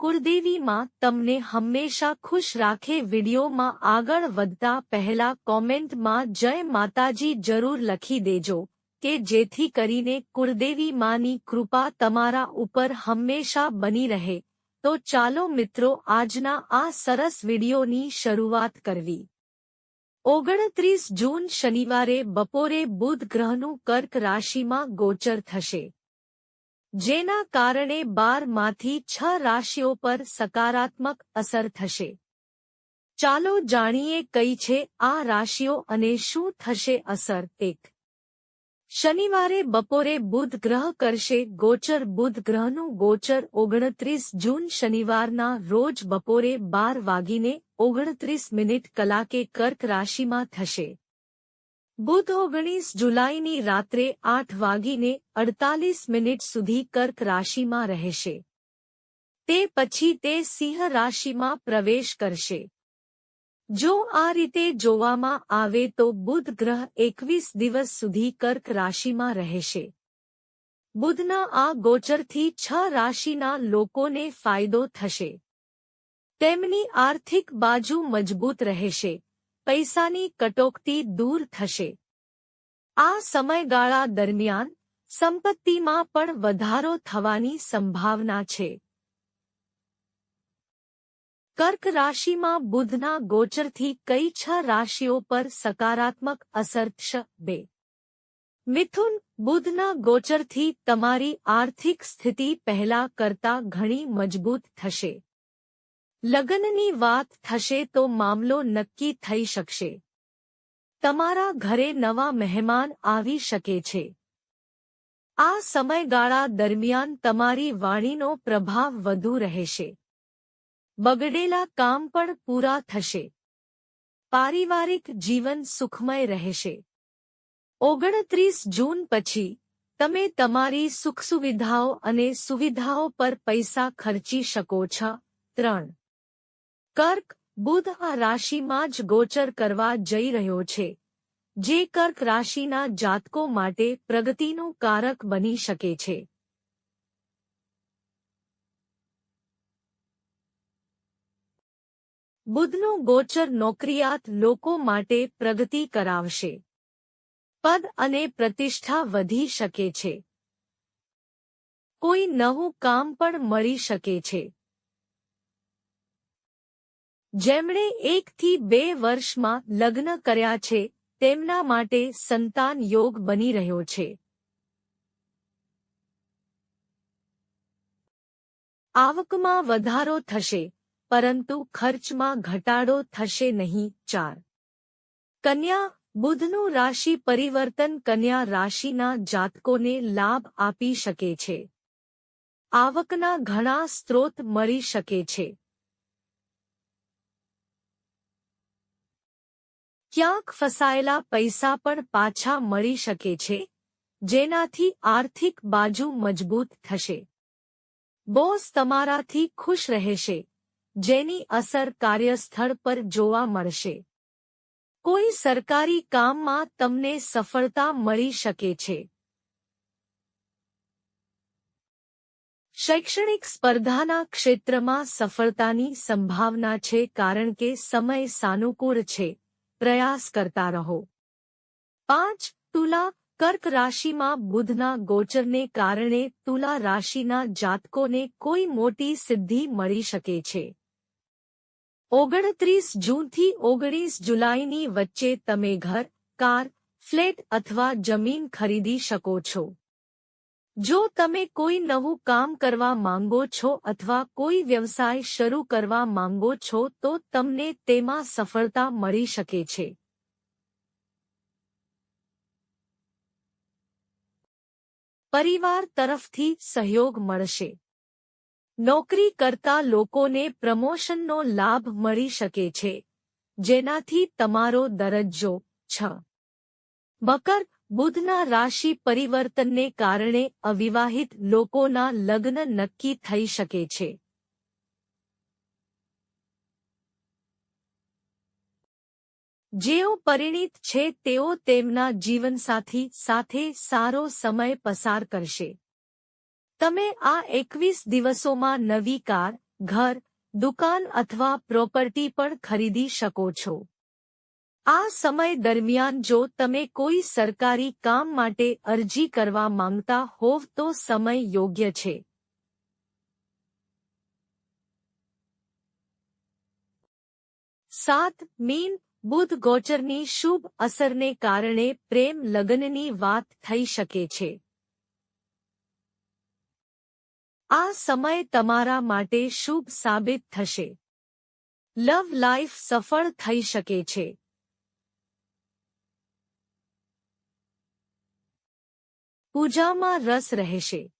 કુળદેવીમાં તમને હંમેશા ખુશ રાખે વિડીયોમાં આગળ વધતા પહેલા કોમેન્ટમાં જય માતાજી જરૂર લખી દેજો, કે જેથી કરીને કુળદેવી માની કૃપા તમારા ઉપર હંમેશા બની રહે. તો ચાલો મિત્રો આજના આ સરસ વિડીયોની શરૂઆત કરવી. ઓગણત્રીસ જૂન શનિવારે બપોરે બુધ ગ્રહનું કર્ક રાશિમાં ગોચર થશે. જેના કારણે બારમાંથી છ રાશિઓ પર સકારાત્મક અસર થશે. ચાલો જાણીએ કઈ છે આ રાશિઓ અને શું થશે અસર એક. શનિવારે બપોરે બુધ ગ્રહ કરશે, ગોચર બુધ ગ્રહનું ગોચર ઓગણત્રીસ જૂન શનિવારના રોજ બપોરે બાર વાગીને ઓગણત્રીસ મિનિટ કલાકે કર્ક રાશિમાં થશે. બુધ ઓગણીસ જુલાઈની રાત્રે આઠ વાગીને અડતાલીસ મિનિટ સુધી કર્ક રાશિમાં રહેશે. તે પછી તે સિંહ રાશિમાં પ્રવેશ કરશે. જો આ રીતે જોવામાં આવે તો બુધ ગ્રહ એકવીસ દિવસ સુધી કર્ક રાશિમાં રહેશે. બુધના આ ગોચરથી છ રાશિના લોકોને ફાયદો થશે. તેમની આર્થિક બાજુ મજબૂત રહેશે. પૈસાની કટોકટી દૂર થશે. આ સમયગાળા દરમિયાન સંપત્તિમાં પણ વધારો થવાની સંભાવના છે. કર્ક રાશિમાં બુધના ગોચરથી કઈ છ રાશિઓ પર સકારાત્મક અસર થશે? બે. મિથુન બુધના ગોચરથી તમારી આર્થિક સ્થિતિ પહેલા કરતા ઘણી મજબૂત થશે. લગ્નની વાત થશે તો મામલો નક્કી થઈ શકશે. તમારા ઘરે નવા મહેમાન આવી શકે છે. આ સમયગાળા દરમિયાન તમારી વાણીનો પ્રભાવ વધુ રહેશે. બગડેલા કામ પણ પૂરા થશે. પારિવારિક જીવન સુખમય રહેશે. ઓગણત્રીસ જૂન પછી, તમે તમારી સુખ સુવિધાઓ અને સુવિધાઓ પર પૈસા ખર્ચી શકો છો, ત્રણ. કર્ક બુધ આ રાશિમાં જ ગોચર કરવા જઈ રહ્યો છે, જે કર્ક રાશિના જાતકો માટે પ્રગતિનું કારક બની શકે છે. બુધનું ગોચર નોકરિયાત લોકો માટે પ્રગતિ કરાવશે. પદ અને પ્રતિષ્ઠા વધી શકે છે. કોઈ નવું કામ પણ મળી શકે છે. જેમણે એકથી બે વર્ષમાં લગ્ન કર્યા છે, તેમના માટે સંતાન યોગ બની રહ્યો છે. આવકમાં વધારો થશે, પરંતુ ખર્ચમાં ઘટાડો થશે નહીં, ચાર. કન્યા, બુધનું રાશિ પરિવર્તન કન્યા રાશિના જાતકોને લાભ આપી શકે છે. આવકના ઘણા સ્ત્રોત મળી શકે છે. ક્યાંક ફસાયેલા પૈસા પણ પાછા મળી શકે છે, જેનાથી આર્થિક બાજુ મજબૂત થશે. બોસ તમારાથી ખુશ રહેશે, જેની અસર કાર્યસ્થળ પર જોવા મળશે. કોઈ સરકારી કામમાં તમને સફળતા મળી શકે છે. શૈક્ષણિક સ્પર્ધાના ક્ષેત્રમાં સફળતાની સંભાવના છે કારણ કે સમય સાનુકૂળ છે. પ્રયાસ કરતા રહો. પાંચ, તુલા કર્ક રાશિમાં બુધના ગોચરને કારણે તુલા રાશિના જાતકોને કોઈ મોટી સિદ્ધિ મળી શકે છે. ઓગણત્રીસ જૂનથી ઓગણીસ જુલાઈની વચ્ચે તમે ઘર, કાર, ફ્લેટ અથવા જમીન ખરીદી શકો છો. જો તમે કોઈ નવું કામ કરવા માંગો છો અથવા કોઈ વ્યવસાય શરૂ કરવા માંગો છો, તો તમને તેમાં સફળતા મળી શકે છે. પરિવાર તરફથી સહયોગ મળશે. નોકરી કરતા લોકોને પ્રમોશનનો લાભ મળી શકે છે. જેનાથી તમારો દરજ્જો છ. મકર બુધના રાશિ પરિવર્તનને કારણે અવિવાહિત લોકોના લગ્ન નક્કી થઈ શકે છે. જેઓ પરિણીત છે, તેઓ તેમના જીવનસાથી સાથે સારો સમય પસાર કરશે. તમે આ એકવીસ દિવસોમાં નવી કાર, ઘર, દુકાન અથવા પ્રોપર્ટી પણ ખરીદી શકો છો. આ સમય દરમિયાન જો તમે કોઈ સરકારી કામ માટે અરજી કરવા માંગતા હોવ તો સમય યોગ્ય છે. સાત, મીન, બુધ ગોચરની શુભ અસરને કારણે પ્રેમ લગ્નની વાત થઈ શકે છે. આ સમય તમારા માટે શુભ સાબિત થશે. લવ લાઈફ સફળ થઈ શકે છે. પૂજામાં રસ રહેશે.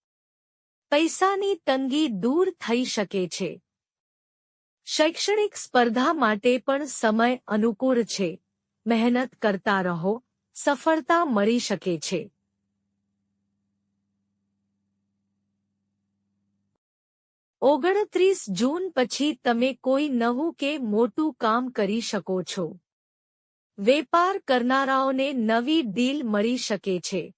પૈસાની તંગી દૂર થઈ શકે છે. શૈક્ષણિક સ્પર્ધા માટે પણ સમય અનુકૂળ છે. મહેનત કરતા રહો, સફળતા મળી શકે છે. ઓગણત્રીસ જૂન પછી તમે કોઈ નવું કે મોટું કામ કરી શકો છો. વેપાર કરનારાઓને નવી ડીલ મળી શકે છે.